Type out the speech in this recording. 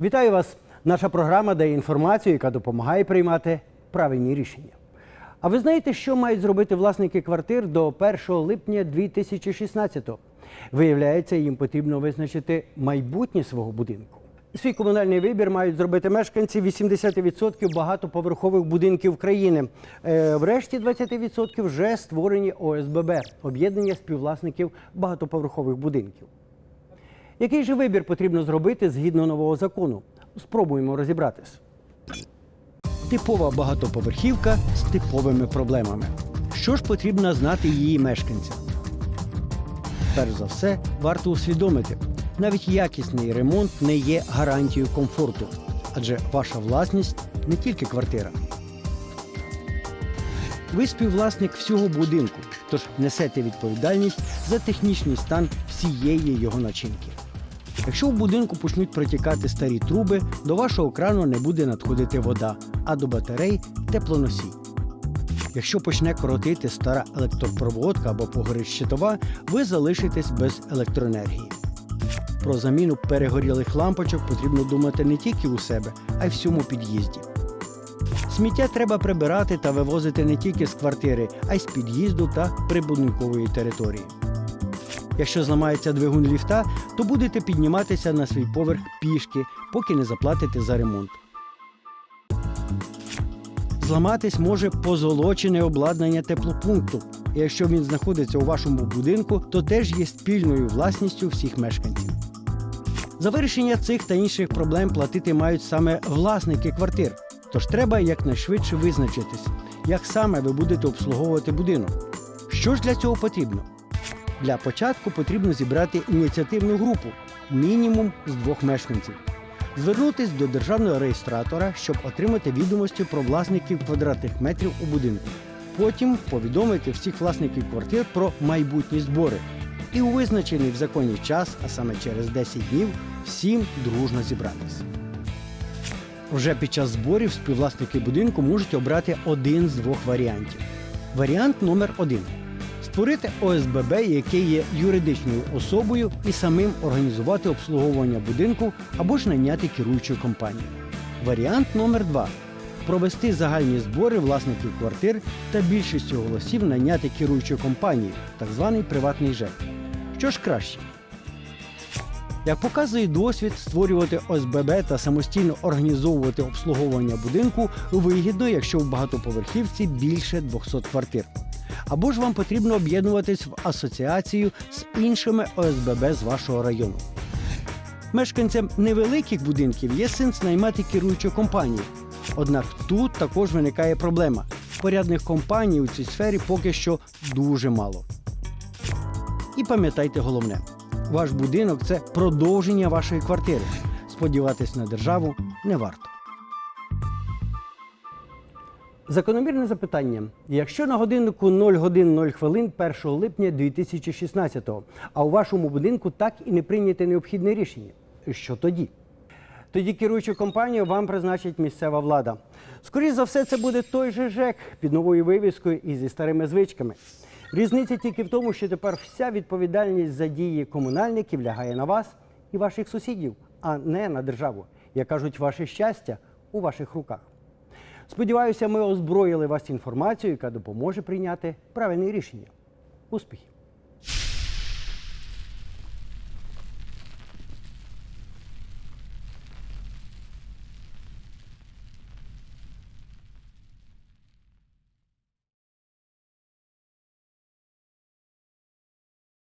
Вітаю вас! Наша програма дає інформацію, яка допомагає приймати правильні рішення. А ви знаєте, що мають зробити власники квартир до 1 липня 2016-го? Виявляється, їм потрібно визначити майбутнє свого будинку. Свій комунальний вибір мають зробити мешканці 80% багатоповерхових будинків країни. Е, Врешті 20% вже створені ОСББ об'єднання співвласників багатоповерхових будинків. Який же вибір потрібно зробити згідно нового закону? Спробуємо розібратись. Типова багатоповерхівка з типовими проблемами. Що ж потрібно знати її мешканцям? Перш за все, варто усвідомити, навіть якісний ремонт не є гарантією комфорту, адже ваша власність не тільки квартира. Ви співвласник всього будинку, тож несете відповідальність за технічний стан всієї його начинки. Якщо в будинку почнуть протікати старі труби, до вашого крану не буде надходити вода, а до батарей теплоносій. Якщо почне коротити стара електропроводка або погорить щитова, ви залишитесь без електроенергії. Про заміну перегорілих лампочок потрібно думати не тільки у себе, а й всьому під'їзді. Сміття треба прибирати та вивозити не тільки з квартири, а й з під'їзду та прибудинкової території. Якщо зламається двигун ліфта, то будете підніматися на свій поверх пішки, поки не заплатите за ремонт. Зламатись може позолочене обладнання теплопункту. І якщо він знаходиться у вашому будинку, то теж є спільною власністю всіх мешканців. За вирішення цих та інших проблем платити мають саме власники квартир. Тож треба якнайшвидше визначитись, як саме ви будете обслуговувати будинок. Що ж для цього потрібно? Для початку потрібно зібрати ініціативну групу мінімум з двох мешканців. Звернутись до державного реєстратора, щоб отримати відомості про власників квадратних метрів у будинку. Потім повідомити всіх власників квартир про майбутні збори. І у визначений в законі час, а саме через 10 днів, всім дружно зібратись. Вже під час зборів співвласники будинку можуть обрати один з двох варіантів. Варіант номер один створити ОСББ, яке є юридичною особою, і самим організувати обслуговування будинку або ж найняти керуючу компанію. Варіант номер два провести загальні збори власників квартир та більшістю голосів найняти керуючу компанію, так званий приватний ЖЕК. Що ж краще? Як показує досвід, створювати ОСББ та самостійно організовувати обслуговування будинку вигідно, якщо в багатоповерхівці більше 200 квартир. Або ж вам потрібно об'єднуватись в асоціацію з іншими ОСББ з вашого району. Мешканцям невеликих будинків є сенс наймати керуючу компанію. Однак тут також виникає проблема. Порядних компаній у цій сфері поки що дуже мало. І пам'ятайте головне: ваш будинок це продовження вашої квартири. Сподіватись на державу не варто. Закономірне запитання: якщо на годиннику 0 годин 0 хвилин 1 липня 2016-го, а у вашому будинку так і не прийняте необхідне рішення, що тоді? Тоді керуючу компанію вам призначить місцева влада. Скоріше за все, це буде той же ЖЕК під новою вивіскою і зі старими звичками. Різниця тільки в тому, що тепер вся відповідальність за дії комунальників лягає на вас і ваших сусідів, а не на державу. Як кажуть, ваше щастя у ваших руках. Сподіваюся, ми озброїли вас інформацією, яка допоможе прийняти правильне рішення. Успіхів!